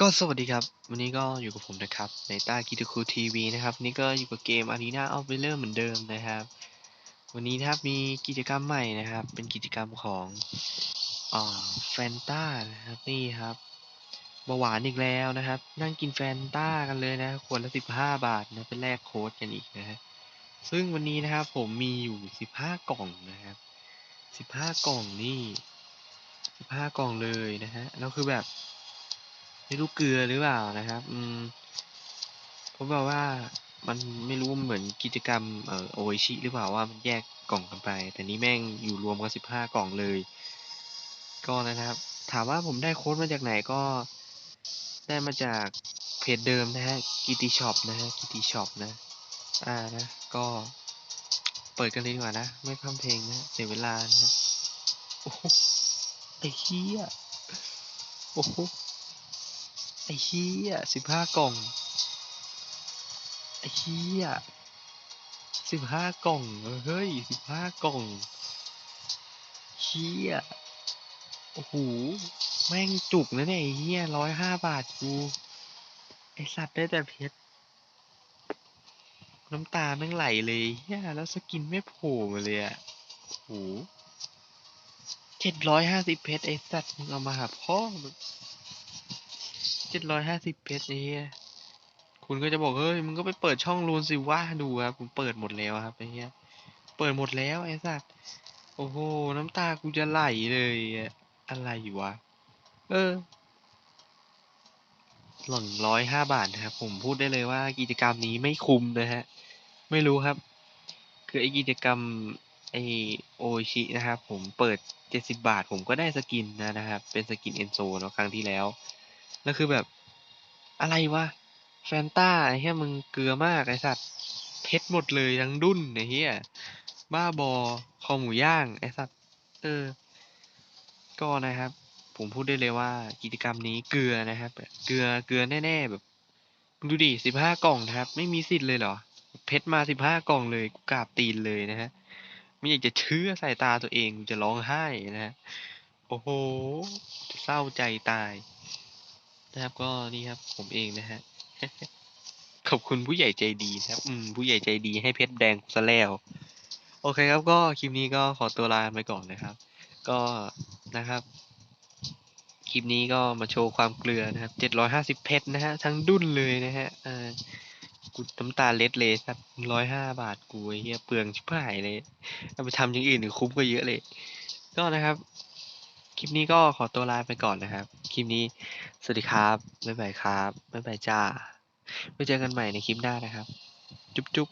ก็สวัสดีครับ วันนี้ก็อยู่กับผมนะครับ ในต้ากิตคูทีวีนะครับ นี่ก็อยู่กับเกม Arena of Valor เหมือนเดิมนะครับ วันนี้นะครับมีกิจกรรมใหม่นะครับ เป็นกิจกรรมของอแฟนต้านะครับนี่ครับเบาหวานอีกแล้วนะครับ นั่งกินแฟนต้ากันเลยนะขวดละสิบห้าบาทนะเป็นแลกโค้ดกันอีกนะฮะซึ่งวันนี้นะครับผมมีอยู่สิบห้ากล่องนะครับสิบห้ากล่องนี่สิบห้ากล่องเลยนะฮะแล้วคือแบบ ไม่รู้เกลือหรือเปล่านะครับ อืมผมบอกว่ามันไม่รู้เหมือนกิจกรรมเอ่อโอชิหรือเปล่าว่ามันแยกกล่องกันไป แต่นี้แม่งอยู่รวมกันสิบห้ากล่องเลย ก็นะครับ ถามว่าผมได้โค้ดมาจากไหนก็ ได้มาจากเพจเดิมนะฮะกิติช็อปนะฮะกิติช็อปนะ อ่านะก็เปิดกันเลยดีกว่านะ ไม่พัมเพลงนะเสียเวลานะโอ้โหไอ้เหี้ยโอ้โห ไอ้เหี้ยสิบห้ากล่อง ไอ้เหี้ยสิบห้ากล่อง เฮ้ยสิบห้ากล่องเหี้ยโอ้โห แม่งจุกนะเนี่ยไอ้เหี้ยร้อยห้าบาทกู ไอสัตว์ได้แต่เพชร น้ำตาแม่งไหลเลยเหี้ยแล้วสกินไม่โผล่มาเลยอะโอ้โหเจ็ดร้อยห้าสิบเพชรไอสัตว์มึงเอามาหาพ่อมึง จ็ดร้อยห้าสิบเพชรไอ้เหี้ยคุณก็จะบอกเฮ้ยมึงก็ไปเปิดช่องรูนสิว่าดูครับผมเปิดหมดแล้วครับไอ้เหี้ยเปิดหมดแล้วไอ้สัสโอ้โหน้ำตากูจะไหลเลยอะอะไรวะเออหล่นร้อยห้าบาทนะครับผมพูดได้เลยว่ากิจกรรมนี้ไม่คุ้มนะฮะ ไม่รู้ครับ คือไอ้กิจกรรมไอโอชินะครับ ผมเปิดเจ็ดสิบาท ผมก็ได้สกินนะนะครับ เป็นสกินเอนโซเนาะครั้งที่แล้ว แล้วคือแบบอะไรวะแฟนต้าไอ้เหี้ยมึงเกลือมากไอ้สัตว์เพชรหมดเลยทั้งดุนไอ้เหี้ยบ้าบอคอหมูย่างไอ้สัตว์เออ ก็นะครับ ผมพูดได้เลยว่ากิจกรรมนี้เกลือนะครับเกลือเกลือแน่ๆแบบดูดิสิบห้ากล่องนะครับ ไม่มีสิทธิ์เลยเหรอ เพชรมาสิบห้ากล่องเลยกูกราบตีนเลยนะฮะไม่อยากจะเชื่อสายตาตัวเองจะร้องไห้นะฮะโอ้โหจะเศร้าใจตาย นะครับก็นี่ครับผมเองนะฮะขอบคุณผู้ใหญ่ใจดีนะครับ อืม ผู้ใหญ่ใจดีให้เพชรแดงซะแล้ว โอเคครับ ก็คลิปนี้ก็ขอตัวลาไปก่อนนะครับ ก็นะครับ คลิปนี้ก็มาโชว์ความเกลือนะครับเจ็ดร้อยห้าสิบเพชรนะฮะ ทั้งดุนเลยนะฮะอ่ากูน้ำตาเล็ดเลยครับร้อยห้าบาทกูเฮียเปลืองชิบหายเลยเอาไปทำอย่างอื่นคุ้มก็เยอะเลย ก็นะครับ คลิปนี้ก็ขอตัวลาไปก่อนนะครับ คลิปนี้ สวัสดีครับ บ๊ายบายครับ บ๊ายบายจ้าไว้เจอกันใหม่ในคลิปหน้านะครับ จุ๊บจุ๊บ